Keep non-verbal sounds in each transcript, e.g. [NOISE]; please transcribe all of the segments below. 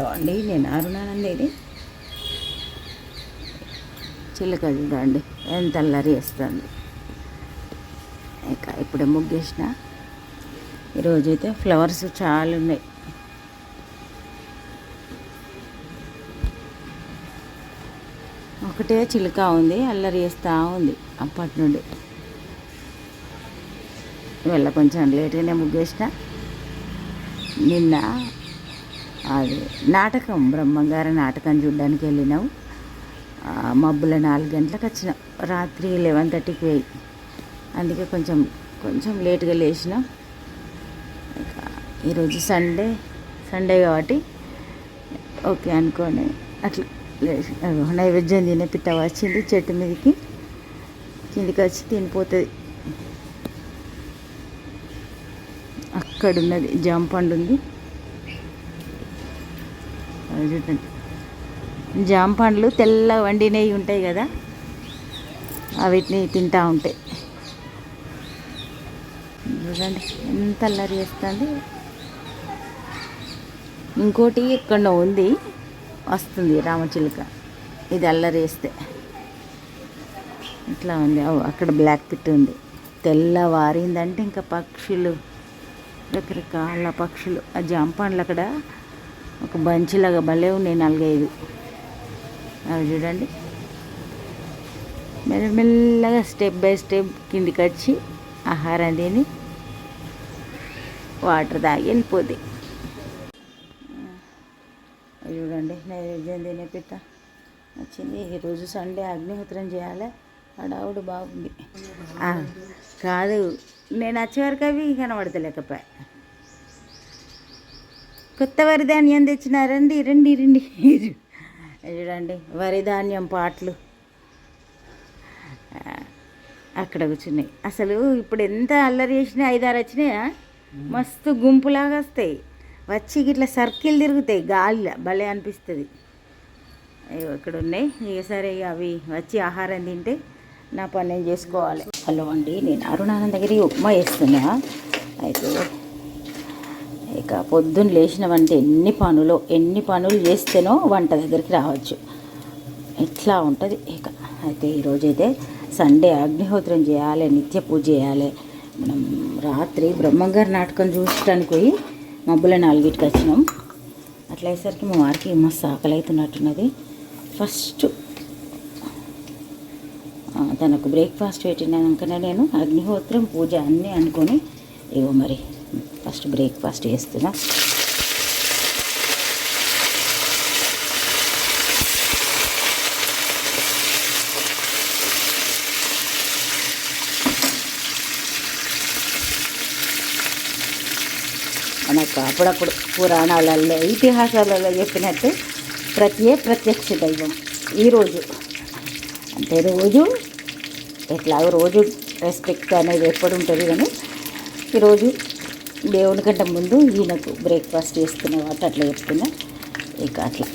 Hello అండి నేను అరుణానందేది చిలుక చూడండి ఎంత అల్లరి వేస్తుంది ఇక ఇప్పుడే ముగ్గేసిన. ఈరోజైతే ఫ్లవర్స్ చాలా ఉన్నాయి. ఒకటే చిలుక ఉంది అల్లరి వేస్తూ ఉంది అప్పటి నుండి. వెళ్ళ కొంచెం లేట్గానే ముగ్గేసిన. నిన్న అది నాటకం బ్రహ్మంగారి నాటకం చూడడానికి వెళ్ళినాం. మబ్బుల నాలుగు గంటలకు వచ్చినాం. రాత్రి లెవెన్ థర్టీకి పోయి. అందుకే కొంచెం కొంచెం లేట్గా లేచినాం. ఈరోజు సండే సండే కాబట్టి ఓకే అనుకోని అట్లా లేచి నైవేద్యం తినే పిట్ట వచ్చింది చెట్టు మీదకి. కిందికి వచ్చి తినిపోతుంది. అక్కడున్నది జామ పండు ఉంది. జామ పండ్లు తెల్ల వండినవి ఉంటాయి కదా అవిటిని తింటా ఉంటాయి చూడండి ఎంత అల్లరి చేస్తుంది. ఇంకోటి ఎక్కడో ఉంది వస్తుంది రామచిలుక. ఇది అల్లరి వేస్తే ఇట్లా ఉంది అక్కడ బ్లాక్ పిట్ ఉంది. తెల్లవారిందంటే ఇంకా పక్షులు రకరకాల పక్షులు. ఆ జాంపాన్లు అక్కడ ఒక బంచిలాగా భలే ఉన్నాయి నాలుగైదు. అవి చూడండి. మెల్లమెల్లగా స్టెప్ బై స్టెప్ కిందికి వచ్చి ఆహారం తిని వాటర్ తాగి వెళ్ళిపోతాయి చూడండి నైవేద్యం తినే పిట్ట. వచ్చింది ఈరోజు సండే అగ్నిహోత్రం చేయాలి. హడావుడు బాగుంది. కాదు నేను వచ్చే వరకు అవి కనబడతలేకపోయా. కొత్త వరి ధాన్యం తెచ్చిన రండి రండి. చూడండి వరి ధాన్యం పాటలు. అక్కడ కూర్చున్నాయి. అసలు ఇప్పుడు ఎంత అల్లరి చేసినా ఐదారు వచ్చినాయా? మస్తు గుంపులాగా వస్తాయి. వచ్చి ఇట్లా సర్కిల్ తిరుగుతాయి. గాలిలో భలే అనిపిస్తుంది. ఇక్కడ ఉన్నాయి. ఇక సరే అవి వచ్చి ఆహారం తింటే నా పని నేను చేసుకోవాలి. హలో అండి నేను అరుణానందగిరి ఉప్మా వేస్తున్నా అయితే ఇక పొద్దున్న లేచినవంటే ఎన్ని పనులు ఎన్ని పనులు చేస్తేనో వంట దగ్గరికి రావచ్చు. ఇట్లా ఉంటుంది? ఇక అయితే ఈరోజైతే సండే అగ్నిహోత్రం చేయాలి నిత్య పూజ చేయాలి. మనం రాత్రి బ్రహ్మంగారి నాటకం చూసడానికి పోయి మబ్బుల నాలుగిటికి వచ్చినాం. అట్లా అయ్యేసరికి మా వారికి మస్తు ఆకలి అవుతున్నట్టున్నది ఫస్ట్ తనకు బ్రేక్ఫాస్ట్ పెట్టినాకనే నేను అగ్నిహోత్రం పూజ అన్నీ అనుకొని ఇగో మరి ఫస్ట్ బ్రేక్ఫాస్ట్ చేస్తున్నా. మనకు అప్పుడప్పుడు పురాణాలలో ఇతిహాసాలలో చెప్పినట్టు ప్రత్యే ప్రత్యక్ష దైవం ఈరోజు అంటే రోజు ఎట్లాగో రోజు రెస్పెక్ట్ అనేది ఎప్పుడు ఉంటుంది కానీ ఈరోజు దేవుని కంటే ముందు ఈయనకు బ్రేక్ఫాస్ట్ చేస్తున్న వాటి అట్లా చెప్తున్నా. ఇక అట్లా.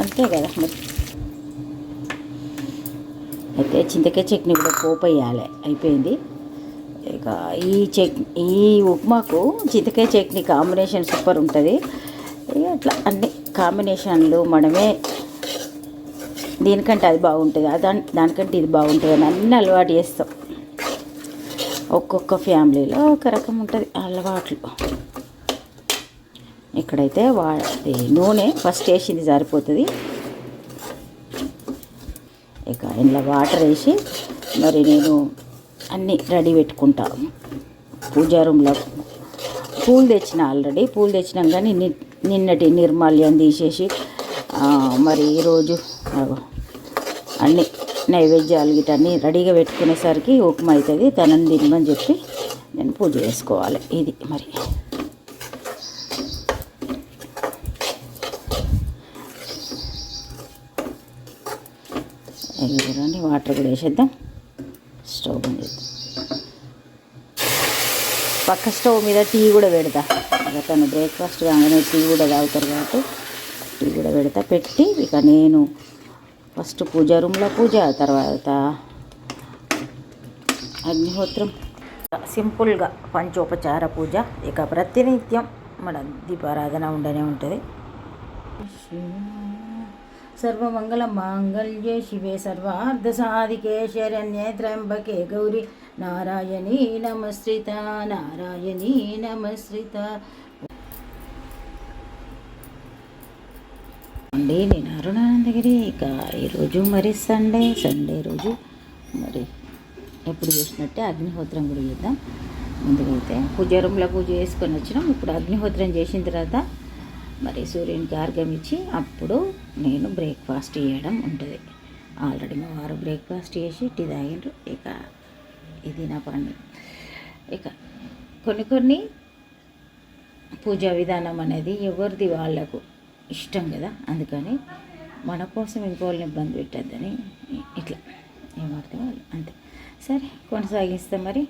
అంతే కదా మరి. అయితే చింతకాయ చట్నీ కూడా పోపు వేయాలి అయిపోయింది. ఇక ఈ చట్నీ ఈ ఉప్మాకు చింతకాయ చట్నీ కాంబినేషన్ సూపర్ ఉంటుంది. ఇక అట్లా అన్ని కాంబినేషన్లు మనమే దీనికంటే అది బాగుంటుంది. దాని దానికంటే ఇది బాగుంటుంది అని అన్నీ అలవాటు చేస్తాం. ఒక్కొక్క ఫ్యామిలీలో ఒక రకం ఉంటుంది అలవాట్లు. ఇక్కడైతే వా నూనె ఫస్ట్ వేసింది సరిపోతుంది. ఇక ఇందులో వాటర్ వేసి మరి నేను అన్నీ రెడీ పెట్టుకుంటా. పూజా రూమ్లో పూలు తెచ్చిన ఆల్రెడీ పూలు తెచ్చినాం కానీ ని- నిన్నటి నిర్మాల్యం తీసేసి మరి ఈరోజు అన్నీ నైవేద్యాలు గిట్ట రెడీగా పెట్టుకునేసరికి ఉప్మా అవుతుంది తనని తినమని చెప్పి నేను పూజ చేసుకోవాలి. ఇది మరి. చూడండి వాటర్ కూడా వేసేద్దాం. స్టవ్ బంద్ చేద్దాం. పక్క స్టవ్ మీద టీ కూడా పెడతా. ఇక తను బ్రేక్ఫాస్ట్ కాగానే టీ కూడా తాగుతారు కాబట్టి టీ కూడా పెడతా. పెట్టి ఇక నేను ఫస్ట్ పూజ రూమ్లో పూజ తర్వాత అగ్నిహోత్రం. సింపుల్గా పంచోపచార పూజ ఇక ప్రతినిత్యం మన దీపారాధన ఉండనే ఉంటుంది. సర్వమంగళ మాంగళ్యే శివే సర్వార్ధ సాధికే శరణ్యే త్ర్యంబకే గౌరి. నారాయణీ నమస్ృత నారాయణీ నమస్ృత అండి నేను అరుణానందగిరి. ఇక ఈరోజు మరి సండే సండే రోజు మరి ఎప్పుడు చేసినట్టే అగ్నిహోత్రం కూడా చేద్దాం. ముందుగా అయితే పూజ రూమ్లో పూజ చేసుకొని వచ్చినాం. ఇప్పుడు అగ్నిహోత్రం చేసిన తర్వాత మరి సూర్యునికి ఆర్గం ఇచ్చి అప్పుడు నేను బ్రేక్ఫాస్ట్ చేయడం ఉంటుంది. ఆల్రెడీ మా వారు బ్రేక్ఫాస్ట్ చేసి టీ తాగిండ్రు. ఇక ఇది నా పని. ఇక కొన్ని కొన్ని పూజా విధానం అనేది ఎవరిది వాళ్ళకు ఇష్టం కదా అందుకని మన కోసం ఇంకోళ్ళని ఇబ్బంది పెట్టద్దని ఇట్లా ఏమర్థం వాళ్ళు అంతే. సరే కొనసాగిస్తే మరి.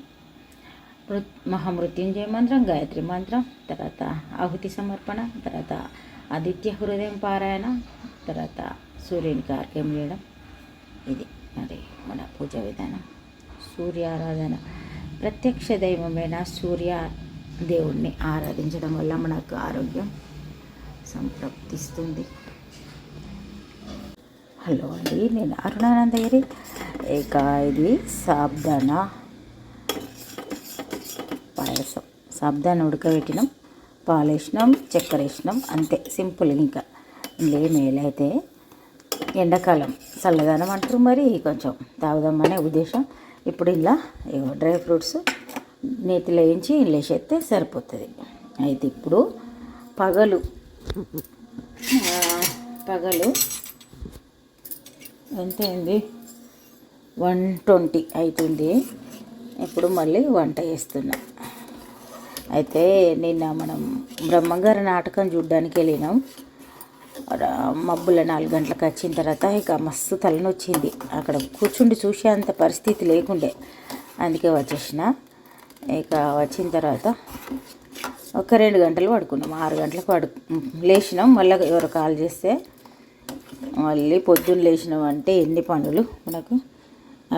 మృ మహామృత్యుంజయ మంత్రం గాయత్రి మంత్రం తర్వాత ఆహుతి సమర్పణ తర్వాత ఆదిత్య హృదయం పారాయణ తర్వాత సూర్యునికి ఆర్గ్యం చేయడం. ఇది మరి మన పూజా విధానం. సూర్య ఆరాధన. ప్రత్యక్ష దైవమైన సూర్య దేవుణ్ణి ఆరాధించడం వల్ల మనకు ఆరోగ్యం సంతృప్తిస్తుంది హలో అండి నేను అరుణానందగిరి. ఇక ఇది సాబ్దానా పాయసం. సాబ్దాన ఉడకబెట్టినాం పాలు వేసినాం చక్కెర వేసినాం అంతే. సింపుల్ ఇంకా. ఇంకేం మేలైతే ఎండాకాలం చల్లదనం అంటారు మరి కొంచెం తాగుదామనే ఉద్దేశం. ఇప్పుడు ఇలా ఇగో డ్రై ఫ్రూట్స్ నేతిలో వేయించి వేసేస్తే సరిపోతుంది. అయితే ఇప్పుడు పగలు పగలు. ఎంత అయింది వన్ ట్వంటీ అవుతుంది ఇప్పుడు మళ్ళీ వంట చేస్తున్నా. అయితే నిన్న మనం బ్రహ్మగారి నాటకం చూడ్డానికి వెళ్ళినాం. మబ్బుల నాలుగు గంటలకు వచ్చిన తర్వాత ఇక మస్తు తలనొచ్చింది. అక్కడ కూర్చుండి చూసే అంత పరిస్థితి లేకుండే. అందుకే వచ్చేసిన. ఇక వచ్చిన తర్వాత ఒక రెండు గంటలు పడుకున్నాం ఆరు గంటలకు పడు లేచినాం. మళ్ళీ ఎవరు కాల్ చేస్తే మళ్ళీ పొద్దున్న లేచినాం అంటే ఎన్ని పనులు? మనకు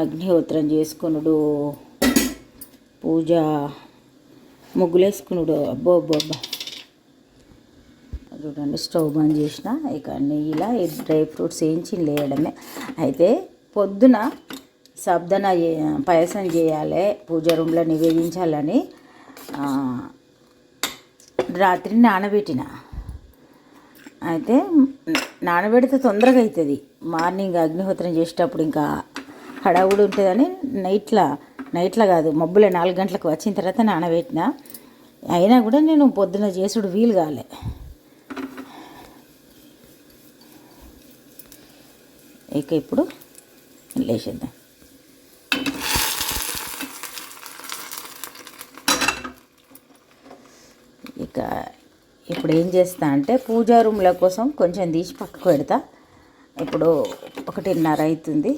అగ్నిహోత్రం చేసుకునుడు పూజ ముగ్గులేసుకునుడు. అబ్బో అబ్బో అబ్బా. చూడండి స్టవ్ బంద్ చేసిన ఇక నెయ్యిలా డ్రై ఫ్రూట్స్ వేయించి లేయడమే. అయితే పొద్దున సబ్దన పాయసం చేయాలి పూజ రూమ్లో నివేదించాలని రాత్రి నానబెట్టిన. అయితే నానబెడితే తొందరగా అవుతుంది మార్నింగ్ అగ్నిహోత్రం చేసేటప్పుడు ఇంకా హడావుడి ఉంటుందని నైట్లా నైట్లా కాదు మబ్బుల నాలుగు గంటలకు వచ్చిన తర్వాత నానబెట్టిన. అయినా కూడా నేను పొద్దున చేసుడు వీలు కాలే. ఇక ఇప్పుడు లేచేద్దాం ఇక ఇప్పుడు ఏం చేస్తా అంటే పూజా రూమ్ల కోసం కొంచెం తీసి పక్కకు పెడతా. ఇప్పుడు ఒకటిన్నర అవుతుంది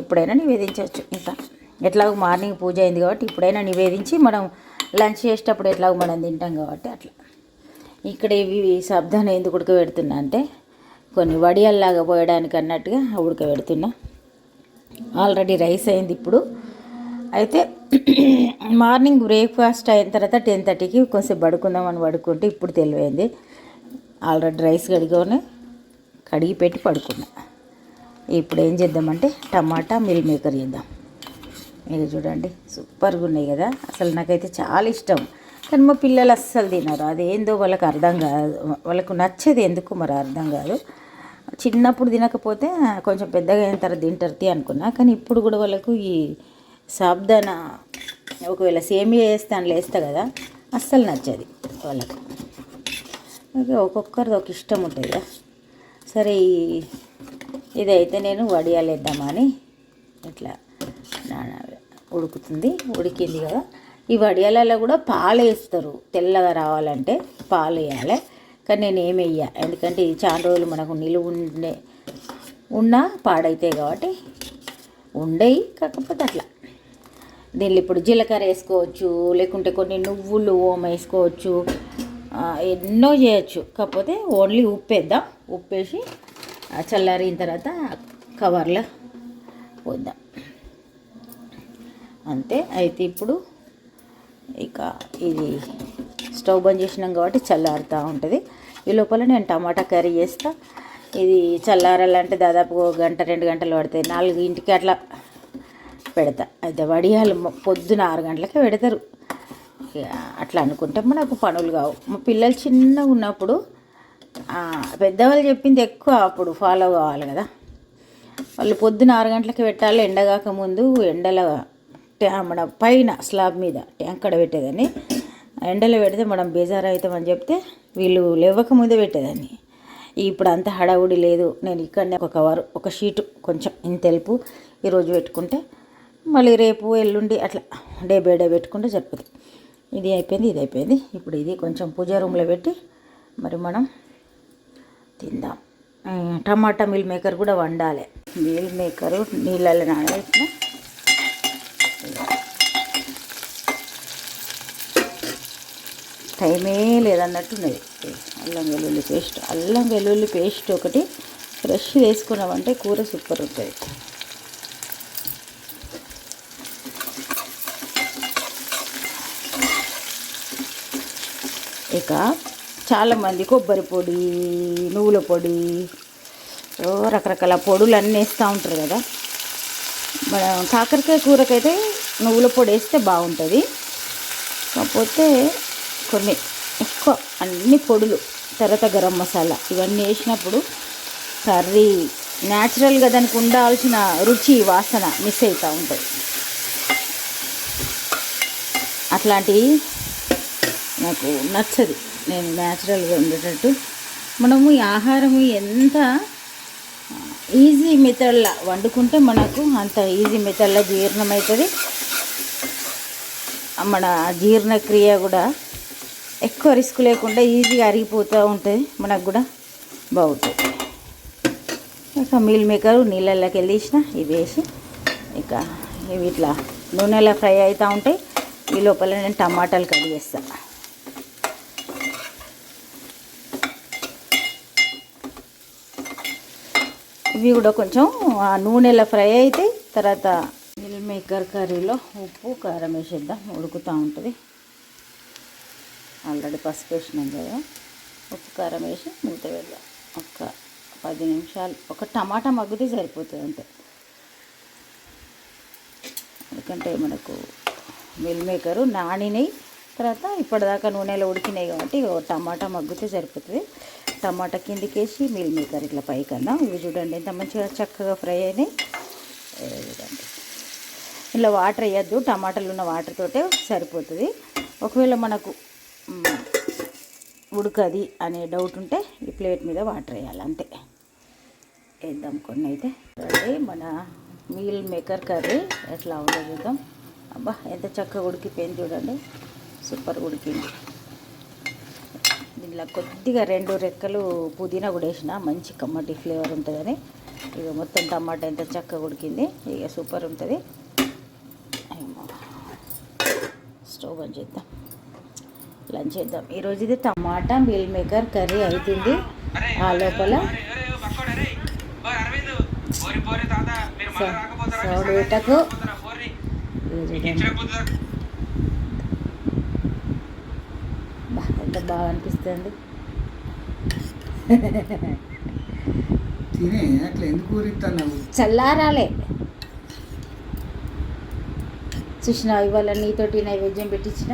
ఇప్పుడైనా నివేదించవచ్చు. ఇంకా ఎట్లాగో మార్నింగ్ పూజ అయింది కాబట్టి ఇప్పుడైనా నివేదించి మనం లంచ్ చేసేటప్పుడు ఎట్లాగో మనం తింటాం కాబట్టి అట్లా. ఇక్కడ ఇవి శబ్దాన్ని ఎందుకు ఉడకబెడుతున్నా అంటే కొన్ని వడియాల్లాగా పోయడానికి అన్నట్టుగా ఉడకబెడుతున్నా. ఆల్రెడీ రైస్ అయింది ఇప్పుడు. అయితే [CLEARS THROAT] మార్నింగ్ బ్రేక్ఫాస్ట్ అయిన తర్వాత టెన్ థర్టీకి కొంచెం పడుకుందాం అని పడుకుంటే ఇప్పుడు తెలివైంది. ఆల్రెడీ రైస్ కడిగానే కడిగి పెట్టి పడుకున్నా. ఇప్పుడు ఏం చేద్దామంటే టమాటా మిల్ మేకర్ చేద్దాం. మీరు చూడండి సూపర్గా ఉన్నాయి కదా. అసలు నాకైతే చాలా ఇష్టం. కానీ మా పిల్లలు అస్సలు తినరు. అదేందో వాళ్ళకి అర్థం కాదు. వాళ్ళకు నచ్చేది ఎందుకు మరి అర్థం కాదు. చిన్నప్పుడు తినకపోతే కొంచెం పెద్దగా అయిన తర్వాత తింటారు అనుకున్నా. కానీ ఇప్పుడు కూడా వాళ్ళకు ఈ సాబ్దాన ఒకవేళ సేమియా వేస్తే అందులో వేస్తా కదా అస్సలు నచ్చది వాళ్ళకు. ఒక్కొక్కరిది ఒక ఇష్టం ఉంటుంది కదా. సరే ఇదైతే నేను వడియాలేద్దామని ఇట్లా ఉడుకుతుంది ఉడికింది కదా. ఈ వడియాలలో కూడా పాలు వేస్తారు. తెల్లగా రావాలంటే పాలు వేయాలి. కానీ నేను ఏమి వేయ ఎందుకంటే ఇది చాలా రోజులు మనకు నిలువ ఉండే ఉన్నా పాడైతాయి కాబట్టి ఉండయి కాకపోతే అట్లా. దీనిలో ఇప్పుడు జీలకర్ర వేసుకోవచ్చు లేకుంటే కొన్ని నువ్వులు ఓమ వేసుకోవచ్చు ఎన్నో చేయొచ్చు. కాకపోతే ఓన్లీ ఉప్పు వేద్దాం. ఉప్పు వేసి ఆ, చల్లారిన తర్వాత కవర్లో పోద్దాం. అంతే. అయితే ఇప్పుడు ఇక ఇది స్టవ్ బంద్ చేసినాం కాబట్టి చల్లారుతూ ఉంటుంది. ఈ లోపల నేను టమాటా కర్రీ చేస్తా. ఇది చల్లారాలంటే దాదాపు గంట రెండు గంటలు పడతాయి. నాలుగు ఇంటికి అట్లా పెడతా. అయితే వడియాలు పొద్దున ఆరు గంటలకే పెడతారు. అట్లా అనుకుంటే మనకు పనులు కావు. మా పిల్లలు చిన్నగా ఉన్నప్పుడు పెద్దవాళ్ళు చెప్పింది ఎక్కువ అప్పుడు ఫాలో కావాలి కదా. వాళ్ళు పొద్దున ఆరు గంటలకి పెట్టాలి ఎండగాక ముందు ఎండల మన పైన స్లాబ్ మీద ట్యాంకడ పెట్టేదాన్ని. ఎండలో పెడితే మనం బేజారు అవుతామని చెప్తే వీళ్ళు లేవక ముందే పెట్టేదాన్ని. ఇప్పుడు అంత హడావుడి లేదు. నేను ఇక్కడనే ఒక కవర్ ఒక షీటు కొంచెం ఇంత తెలుపు ఈరోజు పెట్టుకుంటే మళ్ళీ రేపు ఎల్లుండి అట్లా డే బై డే పెట్టుకుంటే సరిపోతుంది ఇది అయిపోయింది ఇది అయిపోయింది. ఇప్పుడు ఇది కొంచెం పూజ రూమ్లో పెట్టి మరి మనం తిందాం. టమాటా మిల్ మేకర్ కూడా వండాలి. మిల్ మేకరు నీళ్ళలో నానబెట్టిన టైమే లేదన్నట్టున్నది అల్లం వెల్లుల్లి పేస్ట్ అల్లం వెల్లుల్లి పేస్ట్ ఒకటి ఫ్రెష్ వేసుకున్నామంటే కూర సూపర్ ఉంటుంది. ఇక చాలామంది కొబ్బరి పొడి నువ్వుల పొడి రకరకాల పొడులు అన్నీ వేస్తూ ఉంటారు కదా. మన కాకరకాయ కూరకైతే నువ్వుల పొడి వేస్తే బాగుంటుంది. కాకపోతే కొన్ని ఎక్కువ అన్ని పొడులు తర్వాత గరం మసాలా ఇవన్నీ వేసినప్పుడు కర్రీ న్యాచురల్గా దానికి ఉండాల్సిన రుచి వాసన మిస్ అవుతూ ఉంటుంది అట్లాంటివి నాకు నచ్చదు. నేను న్యాచురల్గా ఉండేటట్టు. మనము ఈ ఆహారము ఎంత ఈజీ మెథడ్లా వండుకుంటే మనకు అంత ఈజీ మెథడ్లా జీర్ణం అవుతుంది మన జీర్ణక్రియ కూడా ఎక్కువ రిస్క్ లేకుండా ఈజీగా అరిగిపోతూ ఉంటుంది మనకు కూడా బాగుంటుంది. ఇక మీల్ మేకర్ నీళ్ళల్లోకి వెళ్ళేసిన ఇది వేసి ఇక ఇవి ఇట్లా నూనెలో ఫ్రై అవుతూ ఉంటాయి. ఈ లోపల నేను టమాటాలు కట్ ఇవి కూడా కొంచెం ఆ నూనెలో ఫ్రై అయితే తర్వాత మిల్ మేకర్ కర్రీలో ఉప్పు కారం వేసేద్దాం. ఉడుకుతూ ఉంటుంది. ఆల్రెడీ పసుపు వేసినాం కదా. ఉప్పు కారం వేసి మూత వేద్దాం ఒక పది నిమిషాలు. ఒక టమాటా మగ్గితే సరిపోతుంది అంతే. ఎందుకంటే మనకు మిల్ మేకరు నానినాయి తర్వాత ఇప్పటిదాకా నూనెలో ఉడికినాయి కాబట్టి ఒక టమాటా మగ్గితే సరిపోతుంది. టమాటా కిందికేసి వేసి మిల్ మేకర్ ఇట్లా పైకన్నా. ఇవి చూడండి ఎంత మంచిగా చక్కగా ఫ్రై అయినాయి. చూడండి. ఇలా వాటర్ వేయద్దు. టమాటాలు ఉన్న వాటర్ తోటే సరిపోతుంది. ఒకవేళ మనకు ఉడకది అనే డౌట్ ఉంటే ఈ ప్లేట్ మీద వాటర్ వేయాలి అంతే. వేద్దాం కొన్ని అయితే. చూడండి మన మీల్ మేకర్ కర్రీ ఎట్లా ఉందో చూద్దాం. అబ్బా ఎంత చక్కగా ఉడికిపోయింది చూడండి. సూపర్ ఉడికింది. ఇలా కొద్దిగా రెండు రెక్కలు పుదీనా కూడా వేసిన మంచి కమ్మటి ఫ్లేవర్ ఉంటుందని ఇక మొత్తం టమాటా ఎంత చక్కగా ఉడికింది ఇక సూపర్ ఉంటుంది స్టవ్ ఆన్ చేద్దాం లంచ్ చేద్దాం ఈరోజు ఇది టమాటా మీల్ మేకర్ కర్రీ అవుతుంది ఆ లోపల సౌండ్ పెట్టకు ఎంత బాగా అనిపిస్తుంది. తినే అట్లా ఎందుకు ఊరిస్తున్నావు చల్లారాలే. చూసిన ఇవాళ నీతోటి నైవేద్యం పెట్టించిన?